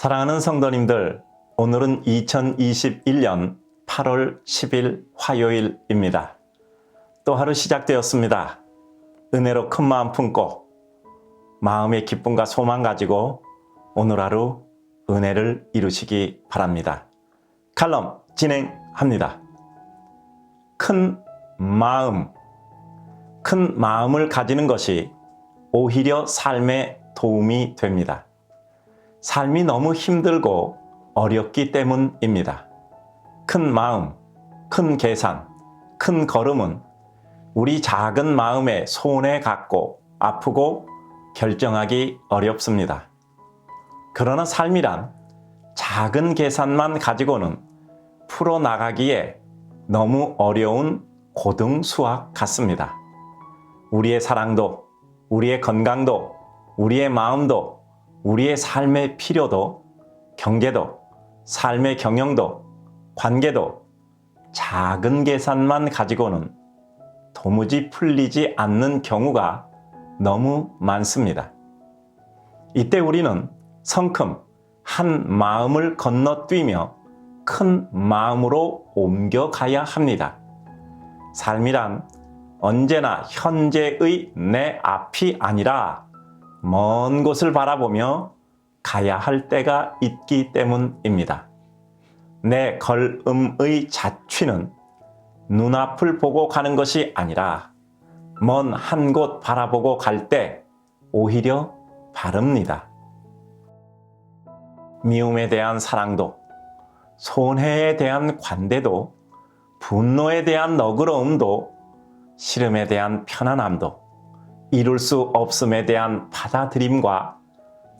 사랑하는 성도님들, 오늘은 2021년 8월 10일 화요일입니다. 또 하루 시작되었습니다. 은혜로 큰 마음 품고 마음의 기쁨과 소망 가지고 오늘 하루 은혜를 이루시기 바랍니다. 칼럼 진행합니다. 큰 마음, 큰 마음을 가지는 것이 오히려 삶에 도움이 됩니다. 삶이 너무 힘들고 어렵기 때문입니다. 큰 마음, 큰 계산, 큰 걸음은 우리 작은 마음에 손해 갖고 아프고 결정하기 어렵습니다. 그러나 삶이란 작은 계산만 가지고는 풀어나가기에 너무 어려운 고등 수학 같습니다. 우리의 사랑도, 우리의 건강도, 우리의 마음도, 우리의 삶의 필요도, 경제도, 삶의 경영도, 관계도 작은 계산만 가지고는 도무지 풀리지 않는 경우가 너무 많습니다. 이때 우리는 성큼 한 마음을 건너뛰며 큰 마음으로 옮겨가야 합니다. 삶이란 언제나 현재의 내 앞이 아니라 먼 곳을 바라보며 가야 할 때가 있기 때문입니다. 내 걸음의 자취는 눈앞을 보고 가는 것이 아니라 먼 한 곳 바라보고 갈 때 오히려 바릅니다. 미움에 대한 사랑도, 손해에 대한 관대도, 분노에 대한 너그러움도, 싫음에 대한 편안함도, 이룰 수 없음에 대한 받아들임과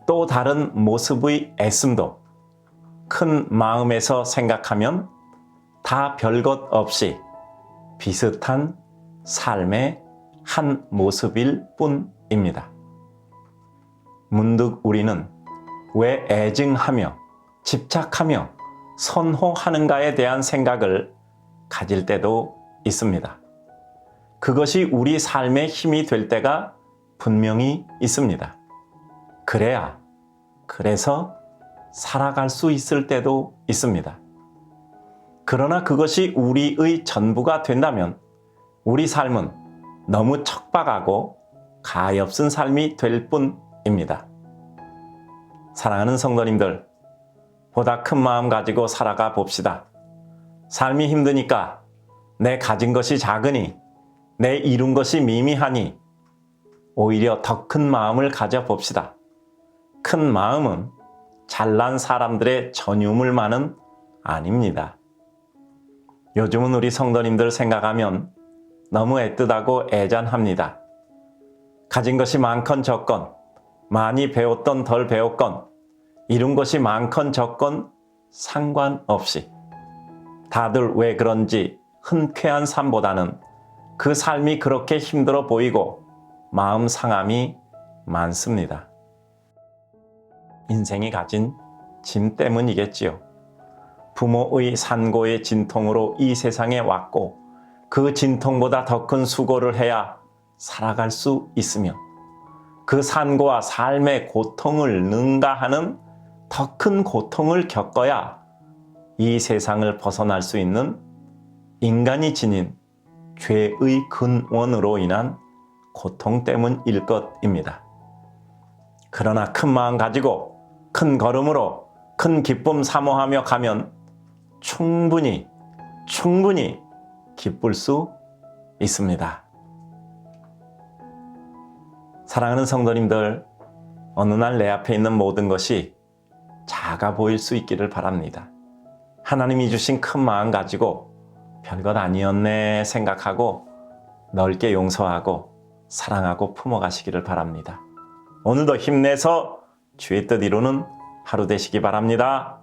또 다른 모습의 애씀도 큰 마음에서 생각하면 다 별것 없이 비슷한 삶의 한 모습일 뿐입니다. 문득 우리는 왜 애증하며 집착하며 선호하는가에 대한 생각을 가질 때도 있습니다. 그것이 우리 삶의 힘이 될 때가 분명히 있습니다. 그래야, 그래서 살아갈 수 있을 때도 있습니다. 그러나 그것이 우리의 전부가 된다면 우리 삶은 너무 척박하고 가엾은 삶이 될 뿐입니다. 사랑하는 성도님들, 보다 큰 마음 가지고 살아가 봅시다. 삶이 힘드니까 내 가진 것이 작으니 내 이룬 것이 미미하니 오히려 더 큰 마음을 가져봅시다. 큰 마음은 잘난 사람들의 전유물만은 아닙니다. 요즘은 우리 성도님들 생각하면 너무 애틋하고 애잔합니다. 가진 것이 많건 적건, 많이 배웠던 덜 배웠건, 이룬 것이 많건 적건 상관없이 다들 왜 그런지 흔쾌한 삶보다는 그 삶이 그렇게 힘들어 보이고 마음 상함이 많습니다. 인생이 가진 짐 때문이겠지요. 부모의 산고의 진통으로 이 세상에 왔고 그 진통보다 더 큰 수고를 해야 살아갈 수 있으며 그 산고와 삶의 고통을 능가하는 더 큰 고통을 겪어야 이 세상을 벗어날 수 있는 인간이 지닌 죄의 근원으로 인한 고통 때문일 것입니다. 그러나 큰 마음 가지고 큰 걸음으로 큰 기쁨 사모하며 가면 충분히, 충분히 기쁠 수 있습니다. 사랑하는 성도님들, 어느 날 내 앞에 있는 모든 것이 작아 보일 수 있기를 바랍니다. 하나님이 주신 큰 마음 가지고 별것 아니었네 생각하고 넓게 용서하고 사랑하고 품어가시기를 바랍니다. 오늘도 힘내서 주의 뜻 이루는 하루 되시기 바랍니다.